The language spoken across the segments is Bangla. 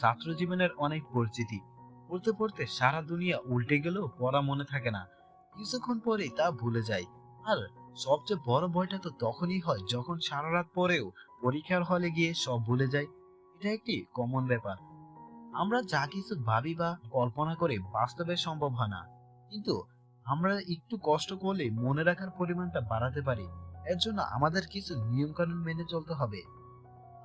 ছাত্র জীবনের অনেক পরিচিতি। পড়তে পড়তে সারা দুনিয়া উল্টে গেলেও পড়া মনে থাকে না। কিছুক্ষণ পরেই তা ভুলে যায় আর সবচেয়ে বড় ভয়টা তো তখনই হয় যখন সারা রাত পরেও পরীক্ষার হলে গিয়ে সব ভুলে যায় এটা একটি কমন ব্যাপার। আমরা যা কিছু ভাবি বা কল্পনা করে বাস্তবে সম্ভব হয় না। কিন্তু আমরা একটু কষ্ট করলে মনে রাখার পরিমাণটা বাড়াতে পারি। এর জন্য আমাদের কিছু নিয়মকানুন মেনে চলতে হবে।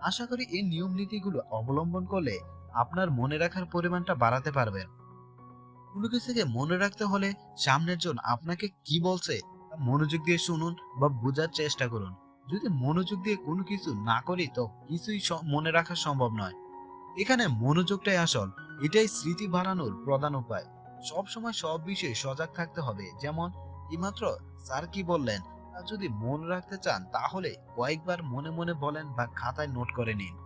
আশা করি এই নিয়ম নীতিগুলো অবলম্বন করলে আপনার মনে রাখার পরিমাণটা বাড়াতে পারবেন। কোনো কিছুকে মনে রাখতে হলে সামনের জন আপনাকে কি বলছে তা মনোযোগ দিয়ে শুনুন বা বোঝার চেষ্টা করুন। যদি মনোযোগ দিয়ে কোনো কিছু না করি তো কিছুই মনে রাখা সম্ভব নয়। এখানে মনোযোগটাই আসল, এটাই স্মৃতি বাড়ানোর প্রধান উপায়। সব সময় সব বিষয়ে সজাগ থাকতে হবে, যেমন এইমাত্র স্যার কি বললেন? তা যদি মন রাখতে চান, তাহলে কয়েকবার মনে মনে বলেন বা খাতায় নোট করে নিন।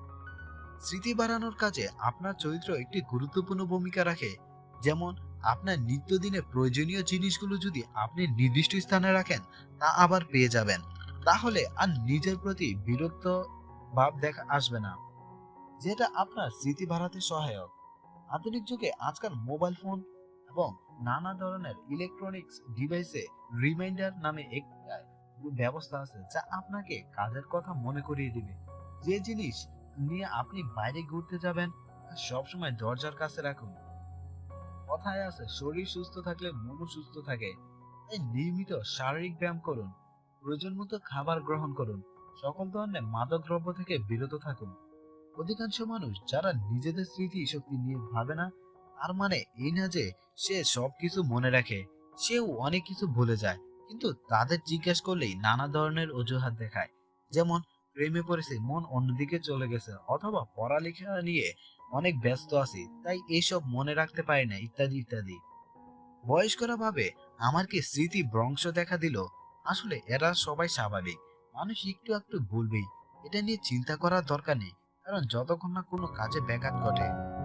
স্মৃতি বাড়ানোর কাজে আপনার চরিত্র একটি গুরুত্বপূর্ণ ভূমিকা রাখে। যেমন, আপনার নিত্যদিনের প্রয়োজনীয় জিনিসগুলো যদি আপনি নির্দিষ্ট স্থানে রাখেন, তা আবার পেয়ে যাবেন। তাহলে আর নিজের প্রতি বিরক্ত ভাব দেখা আসবে না। যেটা আপনার স্মৃতি বাড়াতে সহায়ক। আধুনিক যুগে আজকাল মোবাইল ফোন এবং নানা ধরনের ইলেকট্রনিক্স ডিভাইসে রিমাইন্ডার নামে একটা ব্যবস্থা আছে যা আপনাকে কাজের কথা মনে করিয়ে দিবে। যে জিনিস নিয়ে আপনি বাইরে ঘুরতে যাবেন সবসময় দরজার কাছে রাখুন। কথায় আছে, শরীর সুস্থ থাকলে মনও সুস্থ থাকে। তাই নিয়মিত শারীরিক ব্যায়াম করুন, প্রয়োজন মতো খাবার গ্রহণ করুন, সকল ধরনের মাদক দ্রব্য থেকে বিরত থাকুন। অধিকাংশ মানুষ যারা নিজেদের স্মৃতি শক্তি নিয়ে ভাবে না, তার মানে এই না যে সে সবকিছু মনে রাখে, সেও অনেক কিছু ভুলে যায়। কিন্তু তাদের জিজ্ঞেস করলেই নানা ধরনের অজুহাত দেখায়। যেমন, প্রেমে পড়েছে, মন অন্যদিকে চলে গেছে, অথবা পড়ালেখা নিয়ে অনেক ব্যস্ত আছি, তাই এইসব মনে রাখতে পারি না, ইত্যাদি ইত্যাদি। বয়স্করা ভাবে, আমার কি স্মৃতি ভ্রংশ দেখা দিল? আসলে এরা সবাই স্বাভাবিক, মানুষ একটু একটু ভুলবেই। এটা নিয়ে চিন্তা করার দরকার নেই, কারণ যতক্ষণ না কোনো কাজে ব্যাঘাত ঘটে।